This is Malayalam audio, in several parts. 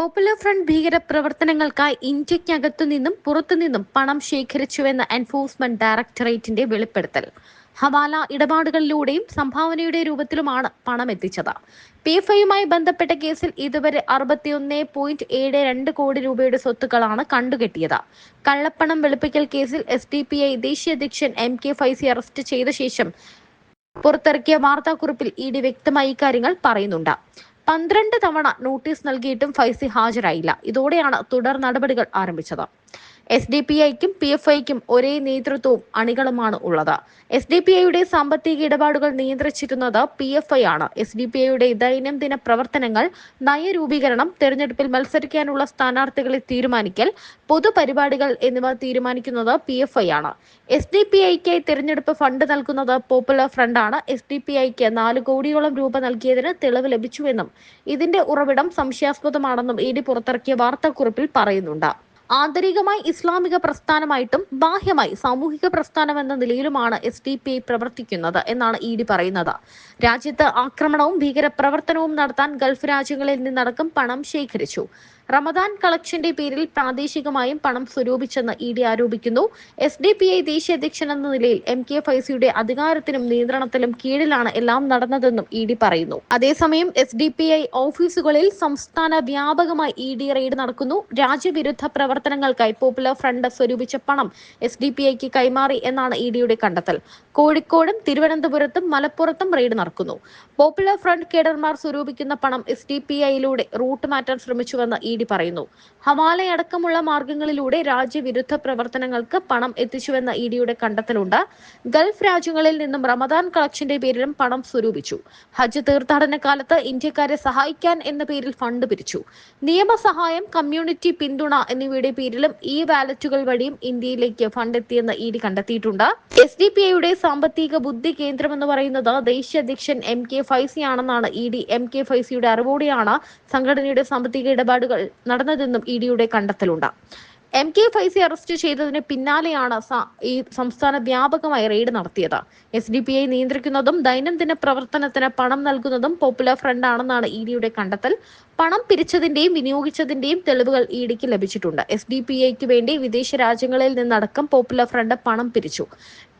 പോപ്പുലർ ഫ്രണ്ട് ഭീകര പ്രവർത്തനങ്ങൾക്കായി ഇന്ത്യക്കകത്തു നിന്നും പുറത്തുനിന്നും പണം ശേഖരിച്ചുവെന്ന എൻഫോഴ്സ്മെന്റ് ഡയറക്ടറേറ്റിന്റെ വെളിപ്പെടുത്തൽ. ഹവാല ഇടപാടുകളിലൂടെയും സംഭാവനയുടെ രൂപത്തിലുമാണ് പണം എത്തിച്ചത്. പി എഫ് ഐയുമായി ബന്ധപ്പെട്ട കേസിൽ ഇതുവരെ അറുപത്തിയൊന്ന് പോയിന്റ് ഏഴ് രണ്ട് കോടി രൂപയുടെ സ്വത്തുക്കളാണ് കണ്ടുകെട്ടിയത്. കള്ളപ്പണം വെളുപ്പിക്കൽ കേസിൽ എസ് ഡി പി ഐ ദേശീയ അധ്യക്ഷൻ എം കെ ഫൈസി അറസ്റ്റ് ചെയ്ത ശേഷം പുറത്തിറക്കിയ വാർത്താക്കുറിപ്പിൽ ഇ ഡി വ്യക്തമായി ഇക്കാര്യങ്ങൾ പറയുന്നുണ്ട്. പന്ത്രണ്ട് തവണ നോട്ടീസ് നൽകിയിട്ടും ഫൈസി ഹാജരായില്ല. ഇതോടെയാണ് തുടർ നടപടികൾ ആരംഭിച്ചത്. എസ് ഡി പി ഐക്കും പി എഫ് ഐക്കും ഒരേ നേതൃത്വവും അണികളുമാണ് ഉള്ളത്. എസ് ഡി പി ഐയുടെ സാമ്പത്തിക ഇടപാടുകൾ നിയന്ത്രിച്ചിരുന്നത് പി എഫ് ഐ ആണ്. എസ് ഡി പി ഐയുടെ ദൈനംദിന പ്രവർത്തനങ്ങൾ നയരൂപീകരണം തെരഞ്ഞെടുപ്പിൽ മത്സരിക്കാനുള്ള സ്ഥാനാർത്ഥികളെ തീരുമാനിക്കൽ പൊതുപരിപാടികൾ എന്നിവ തീരുമാനിക്കുന്നത് പി എഫ് ഐ ആണ്. എസ് ഡി പി ഐക്കായി തെരഞ്ഞെടുപ്പ് ഫണ്ട് നൽകുന്നത് പോപ്പുലർ ഫ്രണ്ടാണ് എസ് ഡി പി ഐക്ക് നാല് കോടിയോളം രൂപ നൽകിയതിന് തെളിവ് ലഭിച്ചുവെന്നും ഇതിന്റെ ഉറവിടം സംശയാസ്പദമാണെന്നും ഇ ഡി പുറത്തിറക്കിയ വാർത്താക്കുറിപ്പിൽ പറയുന്നുണ്ട്. ആന്തരികമായി ഇസ്ലാമിക പ്രസ്ഥാനമായിട്ടും ബാഹ്യമായി സാമൂഹിക പ്രസ്ഥാനം എന്ന നിലയിലുമാണ് എസ് ഡി പി ഐ പ്രവർത്തിക്കുന്നത് എന്നാണ് ഇ ഡി പറയുന്നത്. രാജ്യത്ത് ആക്രമണവും ഭീകരപ്രവർത്തനവും നടത്താൻ ഗൾഫ് രാജ്യങ്ങളിൽ നിന്നടക്കം പണം ശേഖരിച്ചു. റമദാൻ കളക്ഷന്റെ പേരിൽ പ്രാദേശികമായും പണം സ്വരൂപിച്ചെന്ന് ഇ ഡി ആരോപിക്കുന്നു. എസ് ഡി പി ഐ ദേശീയ അധ്യക്ഷൻ എന്ന നിലയിൽ എം കെ ഫൈസിയുടെ അധികാരത്തിനും നിയന്ത്രണത്തിലും കീഴിലാണ് എല്ലാം നടന്നതെന്നും ഇ ഡി പറയുന്നു. അതേസമയം എസ് ഡി പി ഐ ഓഫീസുകളിൽ സംസ്ഥാന വ്യാപകമായി ഇ ഡി റെയ്ഡ് നടക്കുന്നു. രാജ്യവിരുദ്ധ പ്രവർത്തനങ്ങൾക്കായി പോപ്പുലർ ഫ്രണ്ട് സ്വരൂപിച്ച പണം എസ് ഡി പി ഐക്ക് കൈമാറി എന്നാണ് ഇ ഡിയുടെ കണ്ടെത്തൽ. കോഴിക്കോടും തിരുവനന്തപുരത്തും മലപ്പുറത്തും റെയ്ഡ് നടക്കുന്നു. പോപ്പുലർ ഫ്രണ്ട് കേഡർമാർ സ്വരൂപിക്കുന്ന പണം എസ് ഡി പി ഐയിലൂടെ റൂട്ട് മാറ്റാൻ ശ്രമിച്ചുവെന്ന് ഇ ഡി പറയുന്നു. ഹമാലയടക്കമുള്ള മാർഗങ്ങളിലൂടെ രാജ്യവിരുദ്ധ പ്രവർത്തനങ്ങൾക്ക് പണം എത്തിച്ചുവെന്ന ഇ ഡിയുടെ കണ്ടെത്തലുണ്ട്. ഗൾഫ് രാജ്യങ്ങളിൽ നിന്നും റമദാൻ കളക്ഷന്റെ പേരിലും പണം സ്വരൂപിച്ചു. ഹജ്ജ് തീർത്ഥാടന കാലത്ത് ഇന്ത്യക്കാരെ സഹായിക്കാൻ എന്ന പേരിൽ ഫണ്ട് പിരിച്ചു. നിയമസഹായം കമ്മ്യൂണിറ്റി പിന്തുണ എന്നിവയുടെ പേരിലും ഈ വാലറ്റുകൾ വഴിയും ഇന്ത്യയിലേക്ക് ഫണ്ട് എത്തിയെന്ന് ഇ ഡി കണ്ടെത്തിയിട്ടുണ്ട്. എസ് ഡി പി ഐയുടെ സാമ്പത്തിക ബുദ്ധി കേന്ദ്രം എന്ന് പറയുന്നത് ദേശീയ അധ്യക്ഷൻ എം കെ ഫൈസി ആണെന്നാണ് ഇ ഡി എം കെ ഫൈസിയുടെ അറിവോടെയാണ് സംഘടനയുടെ സാമ്പത്തിക ഇടപാടുകൾ നടന്നതെന്നും ഇ ഡിയുടെ കണ്ടെത്തലുണ്ട്. എം കെ ഫൈസി അറസ്റ്റ് ചെയ്തതിന് പിന്നാലെയാണ് ഈ സംസ്ഥാന വ്യാപകമായി റെയ്ഡ് നടത്തിയത്. എസ് ഡി പി ഐ നിയന്ത്രിക്കുന്നതും ദൈനംദിന പ്രവർത്തനത്തിന് പണം നൽകുന്നതും പോപ്പുലർ ഫ്രണ്ട് ആണെന്നാണ് ഇ ഡിയുടെ കണ്ടെത്തൽ. പണം പിരിച്ചതിന്റെയും വിനിയോഗിച്ചതിന്റെയും തെളിവുകൾ ഇ ഡിക്ക് ലഭിച്ചിട്ടുണ്ട്. എസ് ഡി പി ഐക്ക് വേണ്ടി വിദേശ രാജ്യങ്ങളിൽ നിന്നടക്കം പോപ്പുലർ ഫ്രണ്ട് പണം പിരിച്ചു.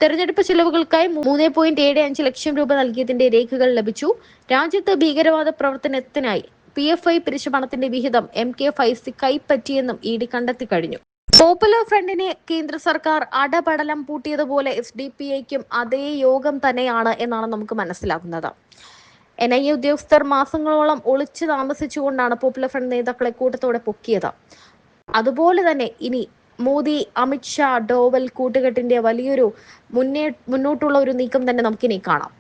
തെരഞ്ഞെടുപ്പ് ചെലവുകൾക്കായി മൂന്ന് പോയിന്റ് ഏഴ് അഞ്ച് ലക്ഷം രൂപ നൽകിയതിന്റെ രേഖകൾ ലഭിച്ചു. രാജ്യത്ത് ഭീകരവാദ പ്രവർത്തനത്തിനായി പി എഫ് ഐ പിരിച്ച പണത്തിന്റെ വിഹിതം എം കെ ഫൈസി കൈപ്പറ്റിയെന്നും ഇ ഡി കണ്ടെത്തി കഴിഞ്ഞു. പോപ്പുലർ ഫ്രണ്ടിനെ കേന്ദ്ര സർക്കാർ അടപടലം പൂട്ടിയതുപോലെ എസ് ഡി പി ഐക്കും അതേ യോഗം തന്നെയാണ് എന്നാണ് നമുക്ക് മനസ്സിലാകുന്നത്. എൻ ഐ എ ഉദ്യോഗസ്ഥർ മാസങ്ങളോളം ഒളിച്ചു താമസിച്ചുകൊണ്ടാണ് പോപ്പുലർ ഫ്രണ്ട് നേതാക്കളെ കൂട്ടത്തോടെ പൊക്കിയത്. അതുപോലെ തന്നെ ഇനി മോദി അമിത്ഷാ ഡോവൽ കൂട്ടുകെട്ടിന്റെ വലിയൊരു മുന്നേ മുന്നോട്ടുള്ള ഒരു നീക്കം തന്നെ നമുക്കിനി കാണാം.